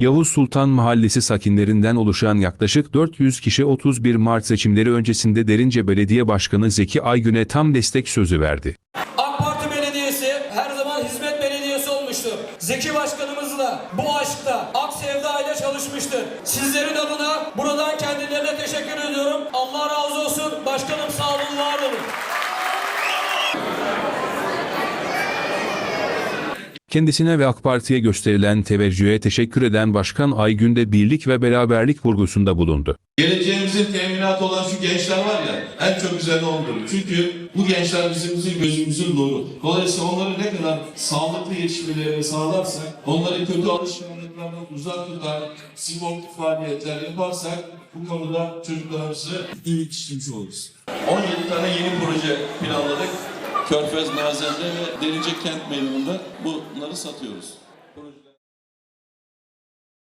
Yavuz Sultan Mahallesi sakinlerinden oluşan yaklaşık 400 kişi 31 Mart seçimleri öncesinde Derince Belediye Başkanı Zeki Aygün'e tam destek sözü verdi. AK Parti Belediyesi her zaman hizmet belediyesi olmuştur. Zeki Başkanımızla bu aşkta, ak sevdayla çalışmıştır. Sizlerin adına buradan kendilerine teşekkür ediyorum. Allah razı olsun. Başkanım sağ olun, var olun. Kendisine ve AK Parti'ye gösterilen teveccühe teşekkür eden Başkan Aygün de birlik ve beraberlik vurgusunda bulundu. Geleceğimizin teminatı olan şu gençler var ya en çok üzerine ondur. Çünkü bu gençler bizim, bizim gözümüzün nuru. Dolayısıyla onları ne kadar sağlıklı yetişmelerini sağlarsak, onları kötü alışkanlıklardan uzak tutar, sportif faaliyetler yaparsak bu konuda çocuklarımızı iyi yetiştirmiş oluruz. 17 tane yeni proje planladık. Körfez, Nazen'de ve Derince Kent Meydanı'nda bunları satıyoruz.